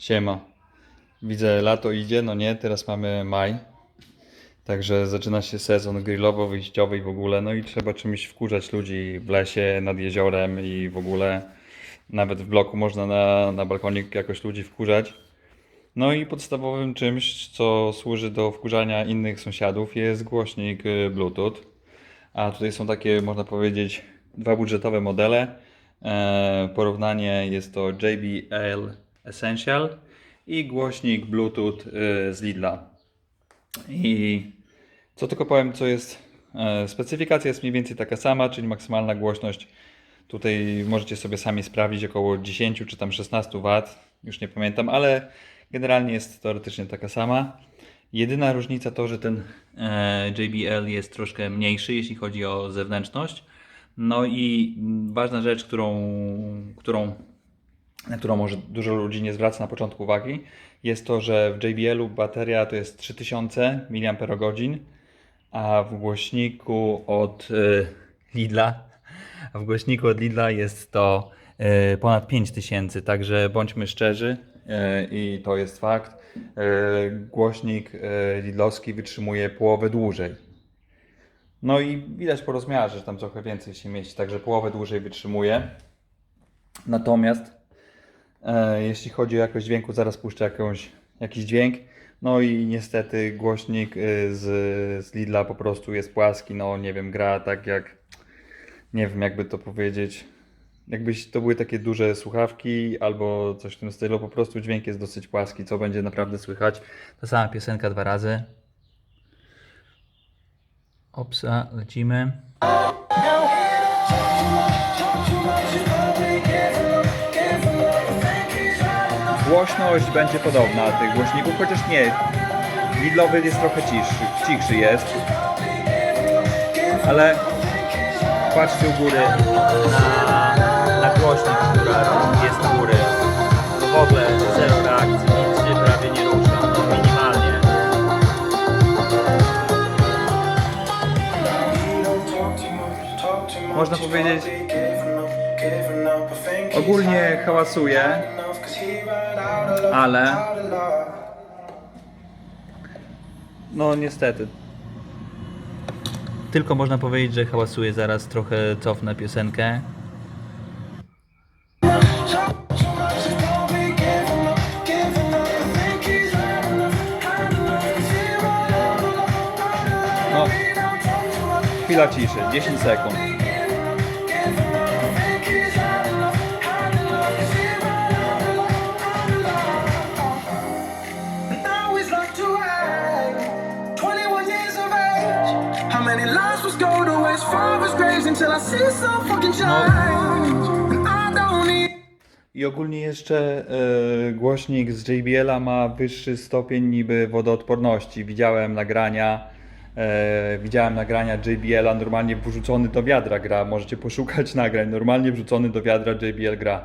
Siema. Widzę, lato idzie, no nie, teraz mamy maj. Także zaczyna się sezon grillowo-wyjściowy w ogóle, no i trzeba czymś wkurzać ludzi w lesie, nad jeziorem i w ogóle nawet w bloku można na, na balkonie jakoś ludzi wkurzać. No i podstawowym czymś, co służy do wkurzania innych sąsiadów jest głośnik y, Bluetooth. A tutaj są takie, można powiedzieć, dwa budżetowe modele. E, porównanie jest to JBL Essential i głośnik Bluetooth y, z Lidla. I co tylko powiem, co jest. E, specyfikacja jest mniej więcej taka sama, czyli maksymalna głośność. Tutaj możecie sobie sami sprawdzić około 10 czy tam 16 W, już nie pamiętam, ale generalnie jest teoretycznie taka sama. Jedyna różnica to, że ten e, JBL jest troszkę mniejszy, jeśli chodzi o zewnętrzność. No i ważna rzecz, którą, którą na którą może dużo ludzi nie zwraca na początku uwagi, jest to, że w JBL-u bateria to jest 3000 mAh, a w głośniku od y, Lidla, a w głośniku od Lidla jest to y, ponad 5000, także bądźmy szczerzy y, i to jest fakt. Głośnik Lidlowski wytrzymuje połowę dłużej. No i widać po rozmiarze, że tam trochę więcej się mieści, także połowę dłużej wytrzymuje. Natomiast jeśli chodzi o jakość dźwięku, zaraz puszczę jakąś, jakiś dźwięk. No i niestety głośnik y, z, z Lidla po prostu jest płaski. No nie wiem, gra tak jak. Nie wiem, jakby to powiedzieć. Jakbyś to były takie duże słuchawki albo coś w tym stylu, po prostu dźwięk jest dosyć płaski, co będzie naprawdę słychać. Ta sama piosenka dwa razy. Opsa, lecimy. Głośność będzie podobna tych głośników, chociaż nie. Lidlowy jest trochę cichszy, cichszy jest. Ale patrzcie u góry na, na głośnik, która jest u góry. W ogóle zero reakcji, nic się prawie nie rusza, no minimalnie. Można powiedzieć, ogólnie hałasuje, ale no niestety. Tylko można powiedzieć, że hałasuje. Zaraz trochę cofnę piosenkę. No, chwila ciszy, 10 sekund. I see some fucking change. And I don't need. I ogólnie jeszcze e, głośnik z JBL-a ma wyższy stopień niby wodoodporności. Widziałem nagrania, e, widziałem nagrania JBL-a normalnie wrzucony do wiadra gra. Możecie poszukać nagrań. Normalnie wrzucony do wiadra JBL gra.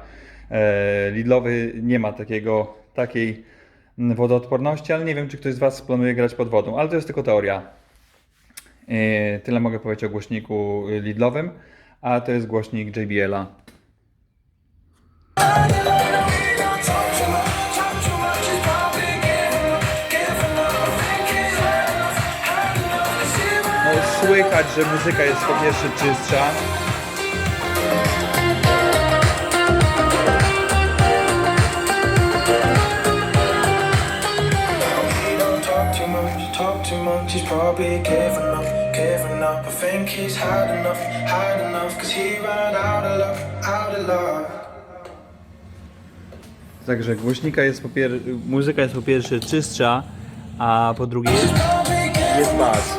E, Lidlowy nie ma takiego, takiej mm, wodoodporności, ale nie wiem, czy ktoś z Was planuje grać pod wodą, ale to jest tylko teoria. E, Tyle mogę powiedzieć o głośniku Lidlowym, a to jest głośnik JBL-a. No, słychać, że muzyka jest po pierwsze czystsza. Probably giving up, giving up. I think he's hard enough, hard enough. Cause he ran out of luck, out of luck. Także głośnika jest po pier... muzyka jest po pierwsze czystsza, a po drugie jest, bas.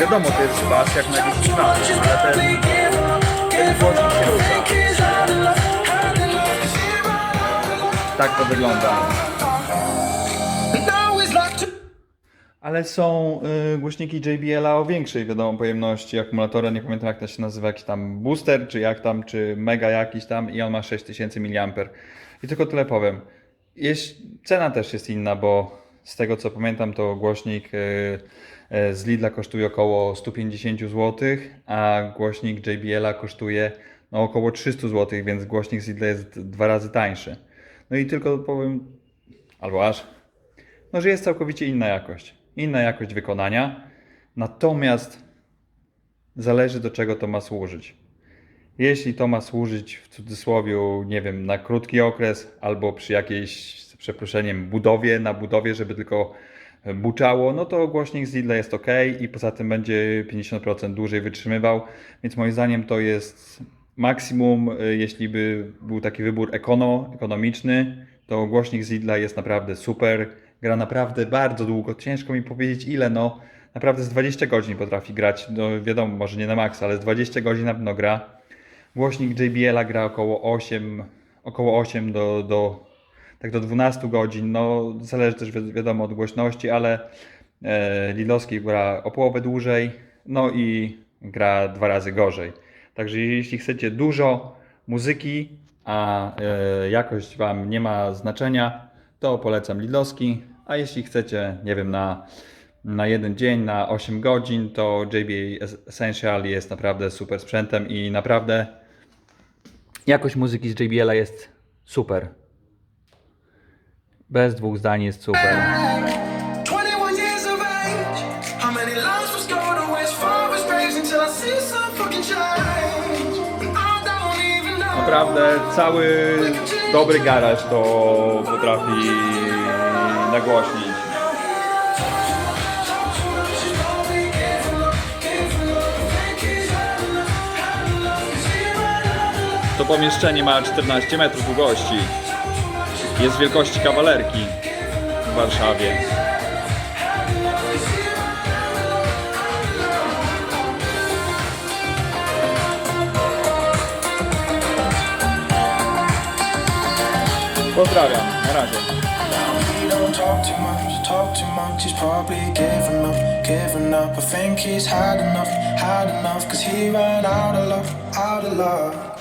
Wiadomo, to jest bas jak na jakiś ale ten, ten głośnik się rusza. Tak to wygląda. Ale są y, głośniki JBL-a o większej, wiadomo, pojemności akumulatora. Nie pamiętam jak to się nazywa, jakiś tam booster, czy jak tam, czy mega jakiś tam i on ma 6000 mAh. I tylko tyle powiem. Jeś, cena też jest inna, bo z tego co pamiętam, to głośnik y, y, z Lidla kosztuje około 150 zł, a głośnik JBL-a kosztuje no około 300 zł, więc głośnik Sidle jest dwa razy tańszy. No i tylko powiem, albo aż, no że jest całkowicie inna jakość. Inna jakość wykonania, natomiast zależy do czego to ma służyć. Jeśli to ma służyć w cudzysłowie, nie wiem, na krótki okres albo przy jakiejś, z przeproszeniem, budowie, na budowie, żeby tylko buczało, no to głośnik z Lidla jest ok i poza tym będzie 50% dłużej wytrzymywał, więc moim zdaniem to jest maksimum, y, jeśli by był taki wybór ekono, ekonomiczny, to głośnik z Lidla jest naprawdę super, gra naprawdę bardzo długo, ciężko mi powiedzieć ile, no naprawdę z 20 godzin potrafi grać, no wiadomo, może nie na maks, ale z 20 godzin na pewno gra. Głośnik JBL gra około 8, około 8 do, do, tak do 12 godzin. No, zależy też wi- wiadomo od głośności, ale e, Lidlowski gra o połowę dłużej, no i gra dwa razy gorzej. Także jeśli chcecie dużo muzyki, a e, jakość Wam nie ma znaczenia, to polecam Lidlowski. A jeśli chcecie, nie wiem, na, na jeden dzień, na 8 godzin, to JBL Essential jest naprawdę super sprzętem i naprawdę jakość muzyki z JBL jest super. Bez dwóch zdań jest super. Naprawdę cały dobry garaż to potrafi nagłośnić. To pomieszczenie ma 14 metrów długości. Jest wielkości kawalerki w Warszawie. Pozdrawiam, na razie. Talk too much, talk too much. He's probably giving up, giving up. I think he's had enough, had enough. Cause he ran out of love, out of love.